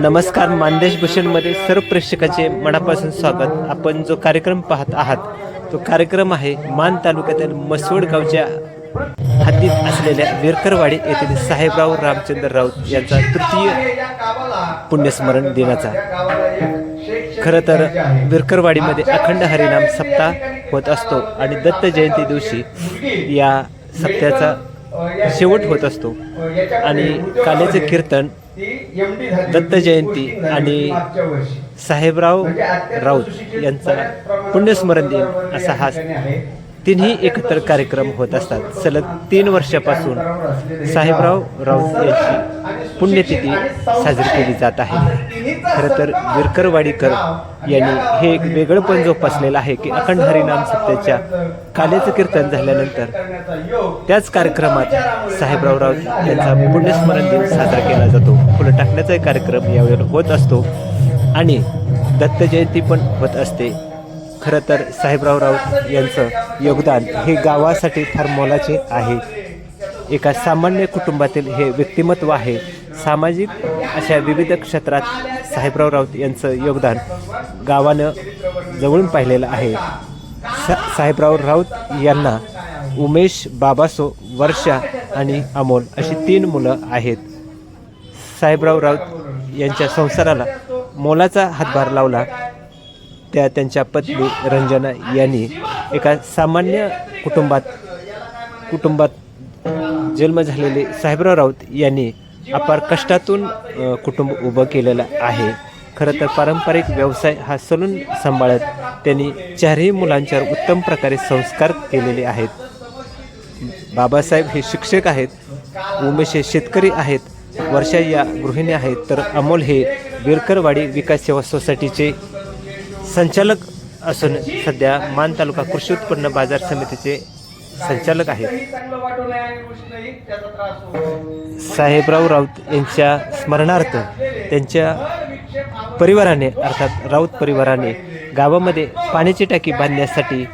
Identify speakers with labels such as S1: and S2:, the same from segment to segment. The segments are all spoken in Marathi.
S1: नमस्कार मानदेश भूषणमध्ये सर्व प्रेक्षकाचे मनापासून स्वागत. आपण जो कार्यक्रम पाहत आहात तो कार्यक्रम आहे मान तालुक्यातील मसवड गावच्या हद्दीत असलेल्या विरकरवाडी येथील साहेबराव रामचंद्र राऊत यांचा तृतीय पुण्यस्मरण दिनाचा. खरं तर विरकरवाडीमध्ये अखंड हरिनाम सप्ताह होत असतो आणि दत्त जयंती दिवशी या सप्त्याचा शेवट होत असतो. आणि कालेचे कीर्तन दत्त जयंती आणि साहेबराव राऊत यांचा पुण्यस्मरण दिन असा हा तिन्ही एकत्र कार्यक्रम होत असतात. सलग तीन वर्षापासून साहेबराव राऊत यांची पुण्यतिथी साजरी केली जात आहे. खरं तर विरकरवाडीकर यांनी हे एक वेगळं पण जोपासलेलं आहे की अखंड हरिनाम सत्याच्या कालेचं कीर्तन झाल्यानंतर त्याच कार्यक्रमात साहेबराव राऊत यांचा पुण्यस्मरण दिन साजरा केला जातो. फुलं टाकण्याचा कार्यक्रम यावेळेला होत असतो. आणि दत्त जयंती पण होत असते. खरं तर साहेबराव राऊत यांचं योगदान हे गावासाठी फार मोलाचे आहे. एका सामान्य कुटुंबातील हे व्यक्तिमत्व आहे. सामाजिक अशा विविध क्षेत्रात साहेबराव राऊत यांचं योगदान गावानं जवळून पाहिलेलं आहे. सा साहेबराव राऊत यांना उमेश बाबासो वर्षा आणि अमोल अशी तीन मुलं आहेत. साहेबराव राऊत यांच्या संसाराला मोलाचा हातभार लावला. त्या त्यांच्या पत्नी रंजना यांनी एका सामान्य कुटुंबात कुटुंबात जन्म झालेले साहेबराव राऊत यांनी अपार कष्टातून कुटुंब उभं केलेलं आहे. खरं तर पारंपरिक व्यवसाय हा सलून सांभाळत त्यांनी चारही मुलांच्यावर उत्तम प्रकारे संस्कार केलेले आहेत. बाबासाहेब हे शिक्षक आहेत. उमेश हे शेतकरी आहेत. वर्षा या गृहिणी आहेत तर अमोल हे विरकरवाडी विकास सेवा सोसायटीचे संचालक असून सध्या मान तालुका कृषी उत्पन्न बाजार समितीचे संचालक आहेत. साहेबराव राऊत यांच्या स्मरणार्थ त्यांच्या परिवाराने अर्थात राऊत परिवाराने गावामध्ये पाण्याची टाकी बांधण्यासाठी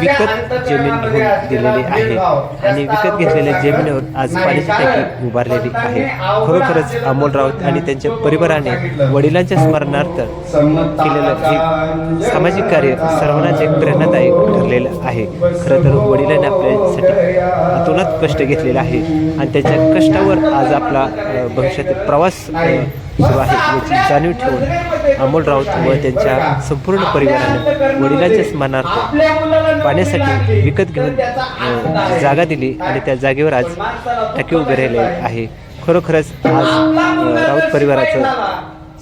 S1: विकत जमीन घेऊन दिलेली आहे आणि विकत घेतलेल्या जमिनीवर आज पाण्याची टाकी उभारलेली आहे. खरोखरच अमोल राऊत आणि त्यांच्या परिवाराने वडिलांच्या स्मरणार्थ केलेलं एक सामाजिक कार्य सर्वांनाच एक प्रेरणादायक ठरलेलं आहे. खरं तर वडिलांनी आपल्यासाठी अतोनात कष्ट घेतलेले आहे आणि त्यांच्या कष्टावर आज आपला भविष्यातील प्रवास सुरू आहे याची जाणीव ठेवून अमोल राऊत व त्यांच्या संपूर्ण परिवाराने वडिलांच्या स्मरणार्थ पाण्यासाठी विकत घेऊन जागा दिली आणि त्या जागेवर आज टाकी उभे राहिले आहे. खरोखरच आज राऊत परिवाराचं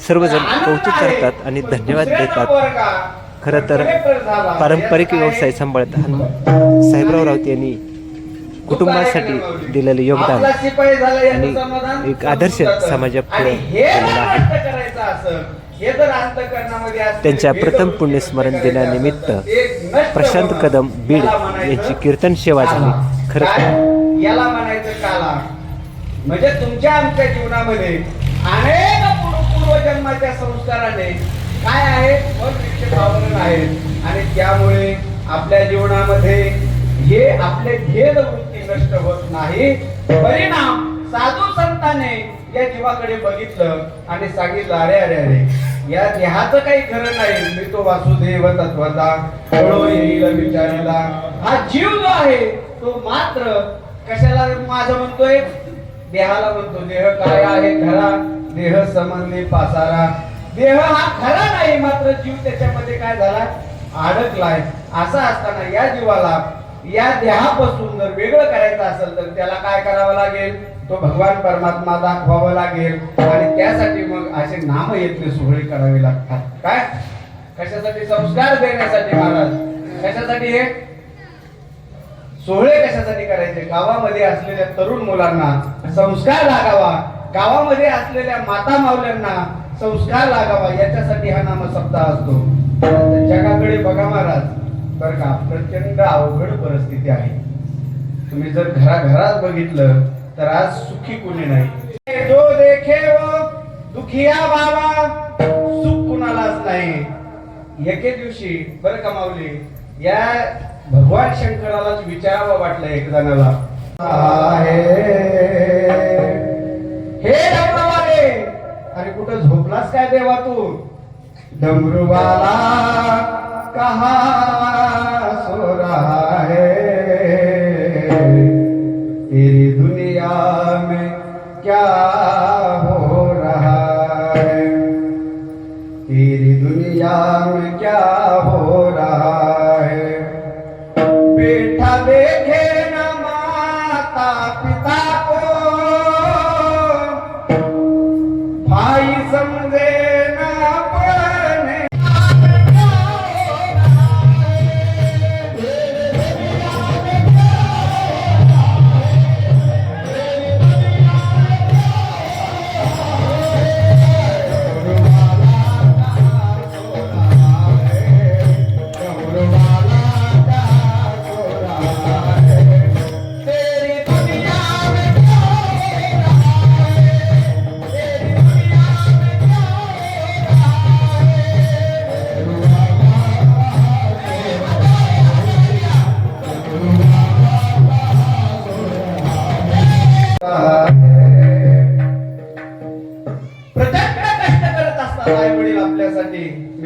S1: सर्वजण कौतुक करतात आणि धन्यवाद देतात. खरं तर पारंपरिक व्यवसाय सांभाळत साहेबराव राऊत यांनी कुटुंबासाठी दिलेलं योगदान आणि एक आदर्श समाजापुढे आहे. त्यांच्या प्रथम पुण्यस्मरण दिनानिमित्त प्रशांत कदम बीड यांची कीर्तन सेवा झाली. खरं
S2: याला म्हणायचं काला. म्हणजे तुमच्या आमच्या जीवनामध्ये अनेक पूर्वजन्माच्या संस्काराने काय आहे? वृक्ष आवरण आहेत. आणि त्यामुळे आपल्या जीवनामध्ये हे आपले भेद वृत्ती नष्ट होत नाही. परिणाम साधू संतांनी या जीवाकडे बघितलं आणि सांगितलं अरे अरे अरे या देहाचं काही खरं नाही. मी तो वासुदेव तत्वाचा विचारला येईल हा जीव जो आहे तो मात्र कशाला माझं म्हणतोय? देहाला म्हणतो. देह काय आहे? खरा. देह संबंधी पासारा. देह हा खरा नाही मात्र जीव त्याच्यामध्ये काय झाला? अडकलाय. असा असताना या जीवाला या देहापासून जर वेगळं करायचं असेल तर त्याला काय करावं लागेल? तो भगवान परमात्मा दाखवावा लागेल. आणि त्यासाठी मग असे नाम येतले सोहळे करावे लागतात. काय? कशासाठी? संस्कार देण्यासाठी महाराज. कशासाठी हे? सोहळे कशासाठी करायचे? गावामध्ये असलेल्या तरुण मुलांना संस्कार लागावा. गावामध्ये असलेल्या माता मावल्यांना संस्कार लागावा. याच्यासाठी हा नाम नामसप्ताह असतो. जगाकडे बघा महाराज. बर का? प्रचंड अवघड परिस्थिती आहे. तुम्ही जर घराघरात बघितलं तर आज सुखी कोणी नाही? जो देखे वो दुखिया बाबा सुख कुणालाच नाही. एके दिवशी बरं का माऊली या भगवान शंकरालाच विचारावं वाटलं एक जणाला. हे डबडवाले अरे कुठं झोपलास देवा तू डमरूवाला कहा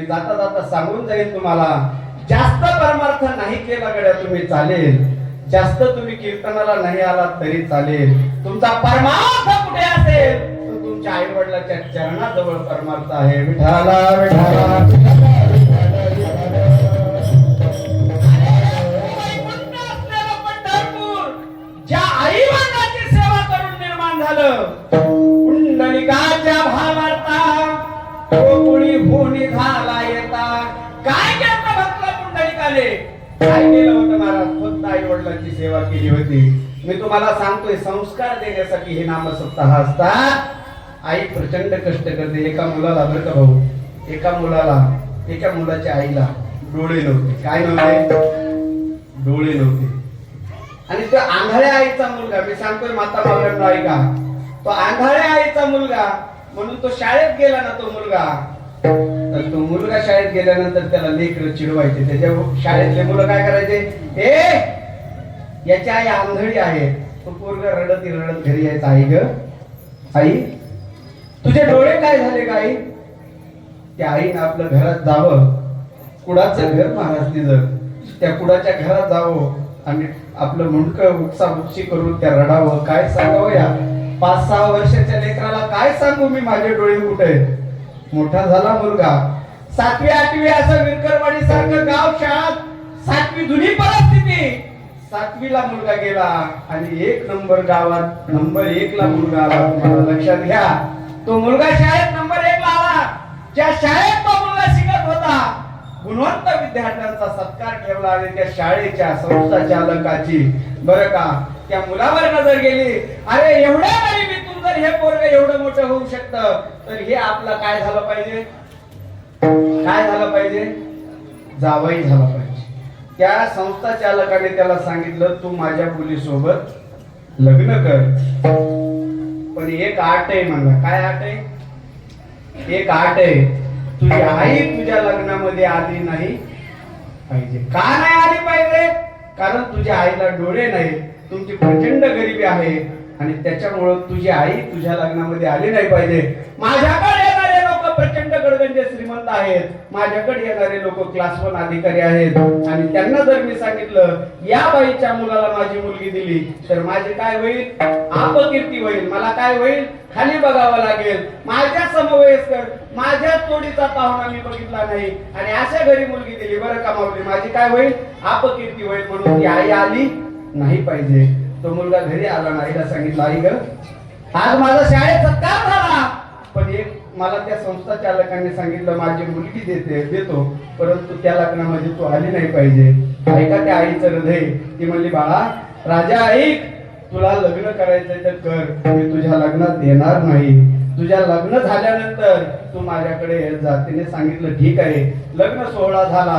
S2: जाता जाता सांगून जाईल तुम्हाला जास्त परमार्थ नाही केला गड्या तुम्ही चालेल. जास्त तुम्ही कीर्तनाला नाही आलात तरी चालेल. तुमचा परमार्थ कुठे असेल? तर तुमच्या आई वडिलाच्या चरणाजवळ परमार्थ आहे. विठाला विठाला निर्माण झालं पुंडलिकाच्या भावार्था गोकुळी भूनी झाला काय केलं भक्त पुंडलिकाले काय केलं होतं महाराज? स्वतः आई वडिलांची सेवा केली होती. मी तुम्हाला सांगतोय संस्कार देण्यासाठी हे नाम सप्ताह असतात. आई प्रचंड कष्ट करते. एका मुलाला बरं का भाऊ? एका मुलाला एका मुलाच्या आईला डोळे नव्हते. काय नव्हते? डोळे नव्हते. आणि तो आंधळ्या आईचा मुलगा मी सांगतोय माता बाबांना ऐका. तो आंधळ्या आईचा मुलगा म्हणून तो शाळेत गेला ना तो मुलगा. तर तो मुलगा शाळेत गेल्यानंतर त्याला लेकर चिडवायचे. त्याच्या शाळेतले मुलं काय करायचे? ए याची आई आंधळी आहे. तो पोरग रडत रडत घरी यायचा आई ग. आई तुझे डोळे काय झाले का आई? त्या आईनं आपलं घरात जावं. कुडाचं घर महाराज तिचं त्या कुडाच्या घरात जावं आणि आपलं मुंडकं उपसाबुपशी करून त्या रडावं. काय सांगावं या? पाच सहा वर्षाच्या लेकराला काय सांगू मी? माझे डोळे कुठे आहे मोठा झाला मुलगा. सातवी आठवी असं विरकरवाडी सारखं गाव शाळात सातवी जुनी परिस्थिती. सातवीला मुलगा गेला आणि एक नंबर गावात नंबर एक ला मुलगा आला. तुम्हाला लक्षात घ्या. तो मुलगा शाळेत नंबर एक ला आला. ज्या शाळेत तो मुलगा शिकत होता गुणवंत विद्यार्थ्यांचा सत्कार ठेवला आणि त्या शाळेच्या संस्था चालकाची बरं का त्या मुलावर नजर गेली. अरे एवढ्या तर जर हे पोरग एवढं मोठं होऊ शकतं तर हे आपलं काय झालं पाहिजे? काय झालं पाहिजे? जावई झाला पाहिजे. त्या संस्था चालकाने त्याला सांगितलं तू माझ्या मुलीसोबत लग्न कर. पण एक आट आहे म्हणला काय आट आहे? एक आट आहे. तुझी आई तुझ्या लग्नामध्ये आली नाही पाहिजे. का नाही आली पाहिजे? कारण तुझ्या आईला डोळे नाही. तुमची प्रचंड गरिबी आहे. आणि त्याच्यामुळं तुझी आई तुझ्या लग्नामध्ये आली नाही पाहिजे. माझ्याकडे येणारे लोक प्रचंड गडगंजे श्रीमंत आहेत. माझ्याकडे येणारे लोक क्लास वन अधिकारी आहेत. आणि त्यांना जर मी सांगितलं या बाईच्या मुलाला माझी मुलगी दिली तर माझे काय होईल? आपकीर्ती होईल. मला काय होईल? खाली बघावं लागेल. माझ्या समवयस्कर माझ्या तोडीचा पाहुणा मी बघितला नाही. आणि अशा घरी मुलगी दिली बरं का माऊली माझी काय होईल? आपकीर्ती होईल म्हणून ती आई आली नाही पाहिजे. तो मुलगा घरी आला नाहीला सांगितलं आई ग आज माझा शाळेत सत्कार झाला? पण एक मला त्या संस्था चालकांनी सांगितलं माझी मुलगी देते देतो परंतु त्या लग्नामध्ये तू आली नाही पाहिजे. ऐका त्या आईचं हृदय. ती म्हणली बाळा राजा ऐक तुला लग्न करायचंय तर कर मी तुझ्या लग्नात येणार नाही. तुझ्या लग्न झाल्यानंतर तू माझ्याकडे येत जा. तिने सांगितलं ठीक आहे. लग्न सोहळा झाला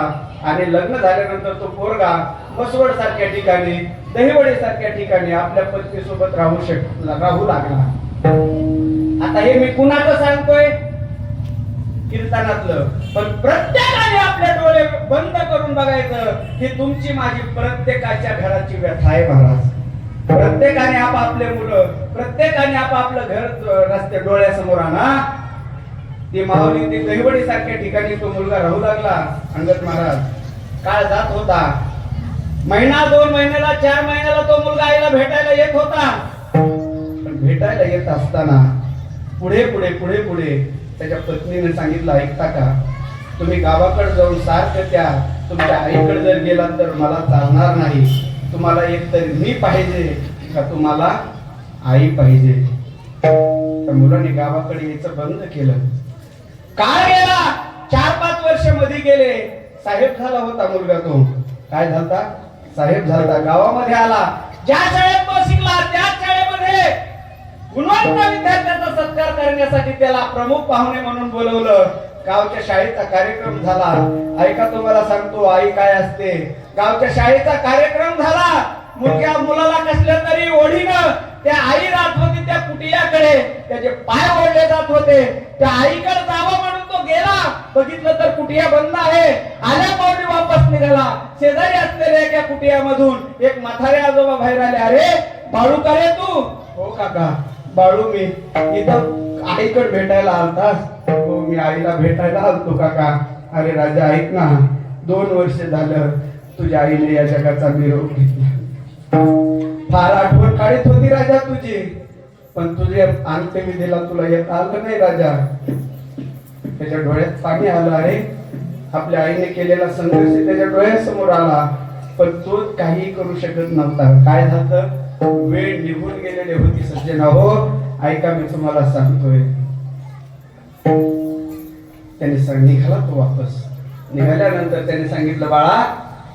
S2: आणि लग्न झाल्यानंतर तो पोरगा बसवड सारख्या ठिकाणी दहिवडे सारख्या ठिकाणी आपल्या पत्नी सोबत राहू शक राहू लागला. आता हे मी कुणाचं सांगतोय? कीर्तनातलं. पण प्रत्येकाने आपले डोळे बंद करून बघायचं ही तुमची माझी प्रत्येकाच्या घराची व्यथा आहे महाराज. प्रत्येकाने आपापले मुलं प्रत्येकाने आपापलं घर रस्ते डोळ्यासमोर आणा. ती माऊली ती दहिवडी सारख्या ठिकाणी तो मुलगा राहू लागला अंगत महाराज. काळ जात होता. महिना दोन महिन्याला चार महिन्याला तो मुलगा आईला भेटायला येत होता. पण भेटायला येत असताना पुढे पुढे पुढे पुढे त्याच्या पत्नीने सांगितलं ऐकता का? तुम्ही गावाकडे जाऊन सारखं त्या तुमच्या आईकडे जर गेला तर मला चालणार नाही. तुम्हाला एक तर मी पाहिजे का तुम्हाला आई पाहिजे? तर मुलांनी गावाकडे यायचं बंद केलं. काय गेला? चार पाच वर्षमध्ये गेले. साहेब झाला होता मुलगा तो. काय झालता? साहेब झालता. गावामध्ये आला. ज्या शाळेत तो शिकला त्याच शाळेमध्ये गुणवंत विद्यार्थ्यांचा सत्कार करण्यासाठी त्याला प्रमुख पाहुणे म्हणून बोलवलं. गावच्या शाळेचा कार्यक्रम झाला. ऐका तुम्हाला सांगतो आई काय असते? गावच्या शाळेचा कार्यक्रम झाला. मुलग्या मुलाला कसल्या तरी ओढीनं त्या आई राहत होती त्या कुटियाकडे. त्याचे पाय ओढले जात होते. त्या आईकडे जावं म्हणून तो गेला. बघितलं तर कुटिया बंद आहे. आल्या पावली वापस निघाला. शेजारी असलेल्या त्या कुटियामधून एक म्हातारे आजोबा बाहेर आले. अरे बाळू का रे तू? हो काका बाळू मी. इथं आईकडे भेटायला आलतास. मी आईला भेटायला आलतो काका. अरे राजा ऐक ना. दोन वर्ष झालं तुझ्या आईने या जगाचा निरोप घेतला. फार आठवण काढत होती राजा तुझी. पण तुझे अंत्यविधीला तुला येत आलं नाही राजा. त्याच्या डोळ्यात पाणी आलं अरे आपल्या आईने केलेला संघर्ष त्याच्या डोळ्यासमोर आला. पण तो काही करू शकत नव्हता. काय झालं? वेळ निघून गेलेली होती सज्जना. हो ऐका मी तुम्हाला सांगतोय. त्याने सांग निघाला तो वापस. निघाल्यानंतर त्याने सांगितलं बाळा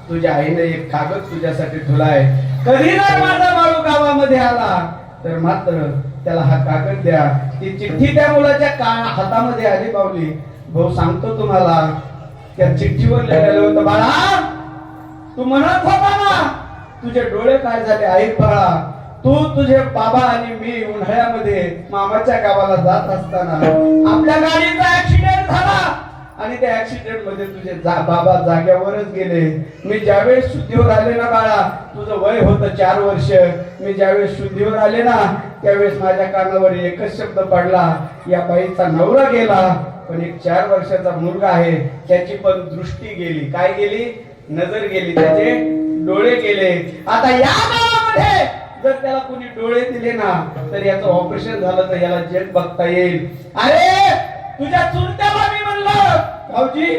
S2: तुझ्या आईने एक कागद तुझ्यासाठी ठेवलाय. कधी जर माझा बाळू गावामध्ये आला? तर मात्र त्याला हा कागद द्या. ती चिठ्ठी त्या मुलाच्या का हातामध्ये आली पावली भाऊ सांगतो तुम्हाला त्या चिठ्ठीवर लिहिलेलं होतं बाळा तू म्हणत होता ना तुझे डोळे काय झाले? आई बाळा तू तुझे बाबा आणि मी उन्हाळ्यामध्ये मामाच्या गावाला जात असताना आपल्या गाडीचा ऍक्सिडेंट झाला. आणि त्या ऍक्सिडेंटमध्ये तुझे जा, बाबा जाग्यावरच गेले. मी ज्यावेळेस शुद्धीवर आले ना बाळा तुझं वय होतं चार वर्ष. मी ज्यावेळेस शुद्धीवर आले ना त्यावेळेस माझ्या कानावर एकच शब्द पडला. या बाईचा नवरा गेला. पण एक चार वर्षाचा मुलगा आहे. त्याची पण दृष्टी गेली. काय गेली? नजर गेली. त्याचे डोळे गेले. आता या गावामध्ये जर त्याला कोणी डोळे दिले ना तर याचं ऑपरेशन झालं तर याला जग बघता येईल. अरे तुझ्या चुलत्याला मी म्हणलं. भाऊजी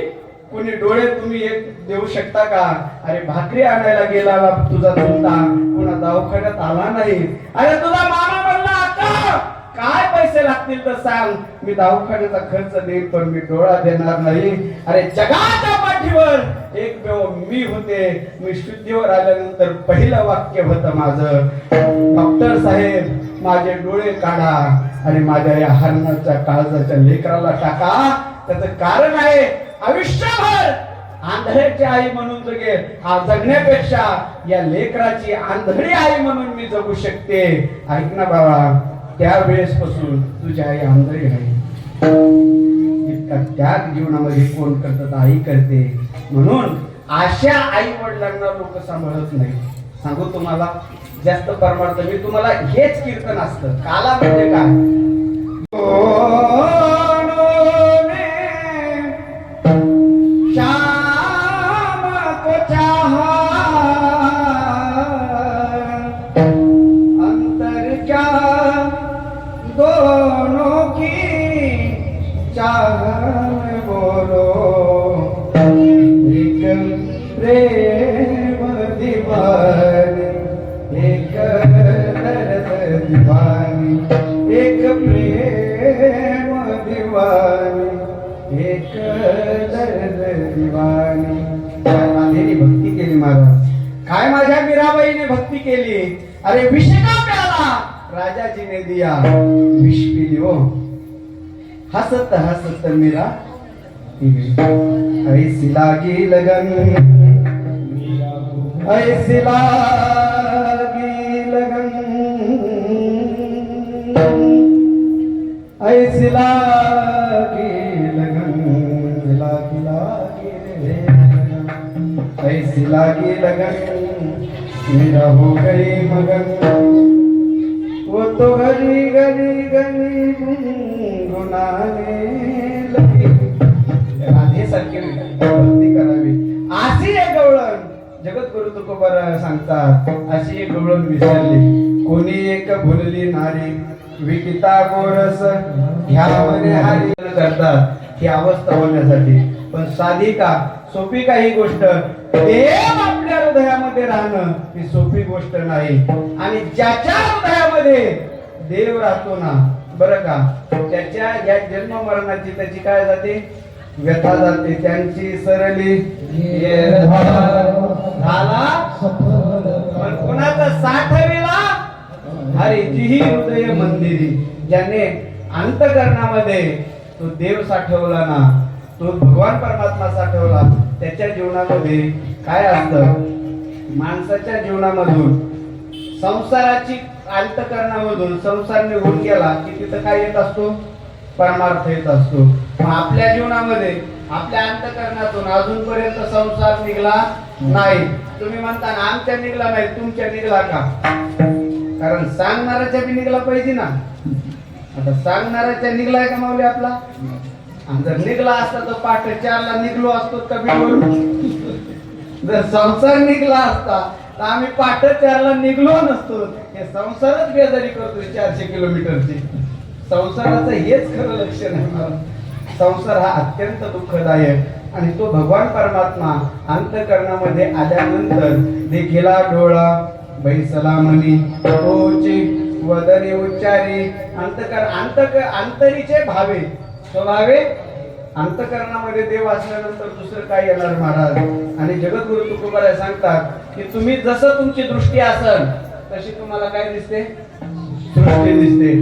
S2: कोणी डोळे तुम्ही एक देऊ शकता का? अरे भाकरी आणायला गेला तुझा चुलता. पुन्हा दवाखान्यात आला नाही. अरे तुझा मामा म्हणला अक्का काय पैसे लागतील तर सांग. मी दवाखान्याचा खर्च देईन पण मी डोळा देणार नाही. अरे जगाचा पाठीवर. एक मी होते. मी शुद्धीवर आल्यानंतर पहिलं वाक्य होतं माझं. डॉक्टर साहेब माझे डोळे काढा आणि माझ्या या हरणाच्या काळजाच्या लेकराला टाका. त्याचं कारण आहे आयुष्यभर आंधळ्याची आई म्हणून जगे हा जगण्यापेक्षा या लेकराची आंधळी आई म्हणून मी जगू शकते. ऐक ना बाबा त्यावेळेस पासून तुझी आई आंधळी आहे. इतका त्याग जीवनामध्ये कोण करतात आई करते. म्हणून अशा आई वडिलांना लोक सांभाळत नाही सांगू तुम्हाला जास्त परमार्थ मी तुम्हाला हेच कीर्तन असतं. काला म्हणजे काय? दिवाणी काय भक्ती केली महाराज काय माझ्या मीराबाईने भक्ती केली अरे विषका प्याला राजाजीने दिया विष पिली हो हसत हसत मीरा ऐसी लागी लगन ऐसी लागी लगन ऐसी लागी ऐसी लागी लगन मेरा हो गई मगन वो तो गली गली गली गुनगुनाने सारखी भक्ती करावी अशी एक गवळण जगद्गुरु तुकोबर सांगतात अशी एक गवळण विसरली कोणी एक भुलली नारी विकिता गोरस ह्या मने हारी करतात ही अवस्था होण्यासाठी पण साधी का सोपी काही गोष्ट देव आपल्या हृदयामध्ये राहणं ही सोपी गोष्ट नाही. आणि ज्याच्या हृदयामध्ये देव राहतो ना बरं का त्याच्या या जन्म मरणाची त्याची काय जाते? व्यथा जाते. त्यांची सरली झाला. पण कोणाचा साठविला? अरे जीही हृदय मंदिरी. ज्याने अंतकरणामध्ये तो देव साठवला ना तो भगवान परमात्मा साठवला. त्याच्या जीवनामध्ये काय असतं? माणसाच्या जीवनामधून संसाराची अंतकरणामधून संसार निघून गेला की तिथं काय येत असतो? परमार्थ येत असतो. मग आपल्या जीवनामध्ये आपल्या अंतकरणातून अजूनपर्यंत संसार निघला नाही. तुम्ही म्हणता ना आमच्या निघला नाही तुमच्या निघला का? कारण सांगणाऱ्याच्या बी निघला पाहिजे ना. आता सांगणाऱ्याच्या निघलाय का माऊली आपला? जर निघला असता तर पाठ चारला निघलो असतो कमी जर संसार निघला असता तर आम्ही पाठ चारला निघलो नसतो. हे संसारच बेजारी करतोय चारशे किलोमीटरची. संसाराचं हेच खरं लक्षण आहे मला. संसार हा अत्यंत दुःखदायक आणि तो भगवान परमात्मा अंतकरणामध्ये आल्यानंतर देखिला डोळा बैसला मनी हो, वदने उच्चारी अंतकर अंतक अंतरीचे भावे. स्वभावे अंतकरणामध्ये देव असल्यानंतर दुसरं काय येणार महाराज? आणि जगद्गुरु तुकोबाला सांगतात की तुम्ही जसं तुमची दृष्टी असल तशी तुम्हाला काय दिसते? दृष्टी दिसते.